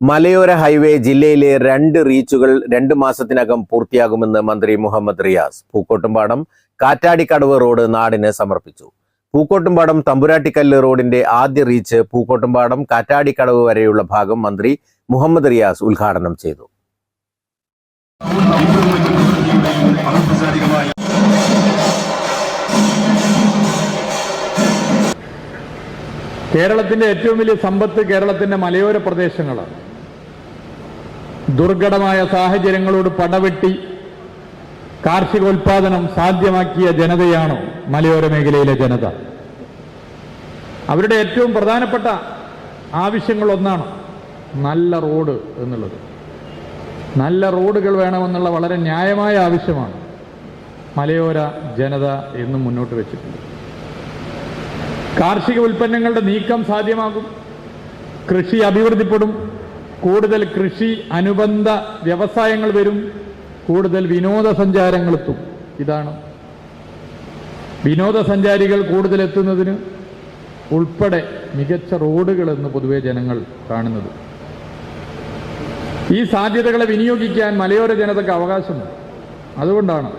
മലയോര ഹൈവേ ജില്ലയിലെ രണ്ട് റീച്ചുകൾ രണ്ട് മാസത്തിനകം പൂർത്തിയാകുമെന്ന് മന്ത്രി മുഹമ്മദ് റിയാസ് പൂക്കോട്ടുംപാടം കാറ്റാടിക്കടവ് റോഡ് നാടിന് സമർപ്പിച്ചു. പൂക്കോട്ടുംപാടം തമ്പുരാട്ടിക്കല്ല് റോഡിന്റെ ആദ്യ റീച്ച് പൂക്കോട്ടുംപാടം കാറ്റാടിക്കടവ് വരെയുള്ള ഭാഗം മന്ത്രി മുഹമ്മദ് റിയാസ് ഉദ്ഘാടനം ചെയ്തു. കേരളത്തിന്റെ ഏറ്റവും വലിയ സമ്പത്ത് കേരളത്തിന്റെ മലയോര പ്രദേശങ്ങളാണ്. ദുർഘടമായ സാഹചര്യങ്ങളോട് പടവെട്ടി കാർഷികോൽപാദനം സാധ്യമാക്കിയ ജനതയാണ് മലയോര മേഖലയിലെ ജനത. അവരുടെ ഏറ്റവും പ്രധാനപ്പെട്ട ആവശ്യങ്ങളൊന്നാണ് നല്ല റോഡ് എന്നുള്ളത്. നല്ല റോഡുകൾ വേണമെന്നുള്ള വളരെ ന്യായമായ ആവശ്യമാണ് മലയോര ജനത എന്നും മുന്നോട്ട് വെച്ചിട്ടുണ്ട് കാർഷിക ഉൽപ്പന്നങ്ങളുടെ നീക്കം സാധ്യമാകും. കൃഷി അഭിവൃദ്ധിപ്പെടും. കൂടുതൽ കൃഷി അനുബന്ധ വ്യവസായങ്ങൾ വരും കൂടുതൽ വിനോദസഞ്ചാരങ്ങൾ എത്തും. ഇതാണ്. വിനോദസഞ്ചാരികൾ കൂടുതൽ എത്തുന്നതിന് ഉൾപ്പെടെ മികച്ച റോഡുകളെന്ന് പൊതുവെ ജനങ്ങൾ കാണുന്നത്. ഈ സാധ്യതകളെ വിനിയോഗിക്കാൻ മലയോര ജനതയ്ക്ക് അവകാശമുണ്ട്. അതുകൊണ്ടാണ്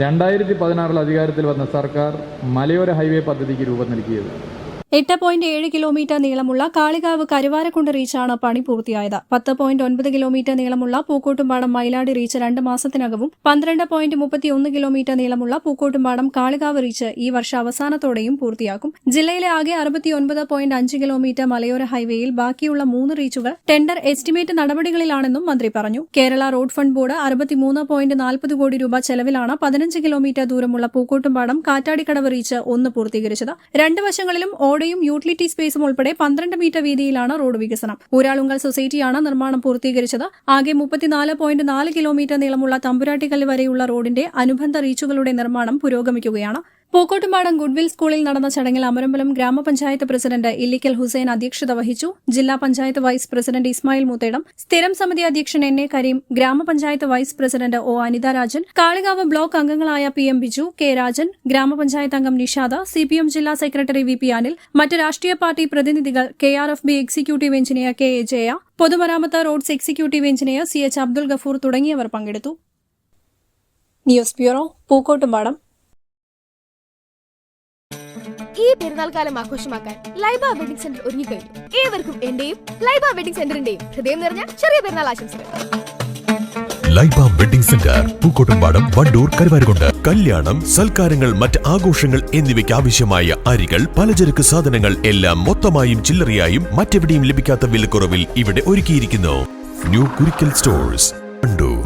രണ്ടായിരത്തി പതിനാറിൽ അധികാരത്തിൽ വന്ന സർക്കാർ മലയോര ഹൈവേ പദ്ധതിക്ക് രൂപം നൽകിയത്. എട്ട് പോയിന്റ് ഏഴ് കിലോമീറ്റർ നീളമുള്ള കാളികാവ് കരുവാരക്കുണ്ട് റീച്ചാണ് പണി പൂർത്തിയായത്. പത്ത് പോയിന്റ് ഒൻപത് കിലോമീറ്റർ നീളമുള്ള പൂക്കോട്ടുംപാടം മൈലാടി റീച്ച് രണ്ട് മാസത്തിനകവും പന്ത്രണ്ട് പോയിന്റ് മുപ്പത്തിയൊന്ന് കിലോമീറ്റർ നീളമുള്ള പൂക്കോട്ടുംപാടം കാളികാവ് റീച്ച് ഈ വർഷ അവസാനത്തോടെയും പൂർത്തിയാക്കും. ജില്ലയിലെ ആകെ അറുപത്തിയൊൻപത് പോയിന്റ് അഞ്ച് കിലോമീറ്റർ മലയോര ഹൈവേയിൽ ബാക്കിയുള്ള മൂന്ന് റീച്ചുകൾ ടെൻഡർ എസ്റ്റിമേറ്റ് നടപടികളിലാണെന്നും മന്ത്രി പറഞ്ഞു. കേരള റോഡ് ഫണ്ട് ബോർഡ് അറുപത്തിമൂന്ന് പോയിന്റ് നാൽപ്പത് കോടി രൂപ ചെലവിലാണ് പതിനഞ്ച് കിലോമീറ്റർ ദൂരമുള്ള പൂക്കോട്ടുംപാടം കാറ്റാടിക്കടവ് റീച്ച് ഒന്ന് പൂർത്തീകരിച്ചത്. രണ്ട് വശങ്ങളിലും ഓടയും യൂട്ടിലിറ്റി സ്പേസും ഉൾപ്പെടെ പന്ത്രണ്ട് മീറ്റർ വീതിയിലാണ് റോഡ് വികസനം. ഊരാളുങ്കൽ സൊസൈറ്റിയാണ് നിർമ്മാണം പൂർത്തീകരിച്ചത്. ആകെ മുപ്പത്തിനാല് പോയിന്റ് നാല് കിലോമീറ്റർ നീളമുള്ള തമ്പുരാട്ടിക്കല്ല് വരെയുള്ള റോഡിന്റെ അനുബന്ധ റീച്ചുകളുടെ നിർമ്മാണം പുരോഗമിക്കുകയാണ്. പൂക്കോട്ടുംപാടം ഗുഡ്വിൽ സ്കൂളിൽ നടന്ന ചടങ്ങിൽ അമരമ്പലം ഗ്രാമപഞ്ചായത്ത് പ്രസിഡന്റ് ഇല്ലിക്കൽ ഹുസൈൻ അധ്യക്ഷത വഹിച്ചു. ജില്ലാ പഞ്ചായത്ത് വൈസ് പ്രസിഡന്റ് ഇസ്മായിൽ മൂത്തേടം സ്ഥിരം സമിതി അധ്യക്ഷൻ എൻ എ കരീം ഗ്രാമപഞ്ചായത്ത് vice president O Anitha Rajan Kalikavu block അംഗങ്ങളായ P M Biju K Rajan ഗ്രാമപഞ്ചായത്ത് അംഗം നിഷാദ സി പി എം ജില്ലാ സെക്രട്ടറി വി പി അനിൽ മറ്റ് രാഷ്ട്രീയ പാർട്ടി പ്രതിനിധികൾ K R F B executive engineer K A Jaya പൊതുമരാമത്ത് roads executive engineer C H Abdul Gafoor തുടങ്ങിയവർ പങ്കെടുത്തു. News bureau Pookkottumpadam. ഈ പെരുന്നാൾ കാലം ആഘോഷമാക്കാൻ ലൈബ വെഡിംഗ് സെന്റർ ഒരുങ്ങിക്കഴിഞ്ഞു. ഏവർക്കും എന്റെയും ലൈബ വെഡിംഗ് സെന്ററിന്റെയും ഹൃദയം നിറഞ്ഞ ചെറിയ പെരുന്നാൾ ആശംസകൾ. ലൈബ വെഡിംഗ് സെന്റർ പൂക്കോട്ടുംപാടം വണ്ടൂർ കരുവാരുകൊണ്ട് കല്യാണം സൽക്കാരങ്ങൾ മറ്റ് ആഘോഷങ്ങൾ എന്നിവയ്ക്ക് ആവശ്യമായ അരികൾ പലചരക്ക് സാധനങ്ങൾ എല്ലാം മൊത്തമായും ചില്ലറയായും മറ്റെവിടെയും ലഭിക്കാത്ത വിലക്കുറവിൽ ഇവിടെ ഒരുക്കിയിരിക്കുന്നു. New Kurikkal stores Wandoor.